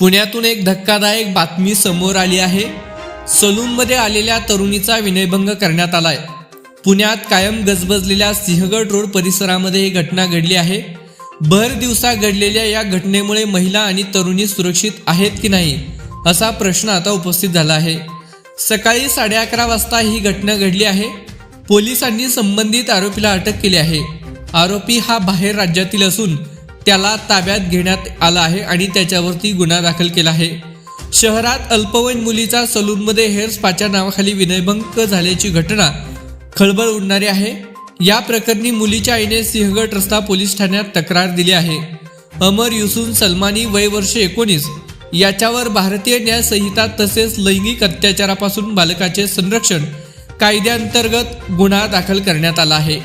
पुण्यातून एक धक्कादायक बातमी समोर आली आहे. सलूनमध्ये आलेल्या तरुणीचा विनयभंग करण्यात आलाय. पुण्यात कायम गजबजलेल्या सिंहगड रोड परिसरामध्ये ही घटना घडली आहे. भर दिवसा घडलेल्या या घटनेमुळे महिला आणि तरुणी सुरक्षित आहेत की नाही असा प्रश्न आता उपस्थित झाला आहे. सकाळी साडे अकरा वाजता ही घटना घडली आहे. पोलिसांनी संबंधित आरोपीला अटक केली आहे. आरोपी हा बाहेर राज्यातील असून त्याला ताब्यात घेण्यात आला आहे आणि त्याच्यावरती गुन्हा दाखल केला आहे. शहरात अल्पवयीन मुलीचा सलूनमध्ये हेअर स्पाच्या नावाखाली विनयभंग झाल्याची घटना खळबळ उडणारी आहे. या प्रकरणी मुलीच्या आईने सिंहगड रस्ता पोलीस ठाण्यात तक्रार दिली आहे. अमर युसून सलमानी वय वर्ष एकोणीस. याच्यावर भारतीय न्याय संहिता तसेच लैंगिक अत्याचारापासून बालकाचे संरक्षण कायद्याअंतर्गत गुन्हा दाखल करण्यात आला आहे.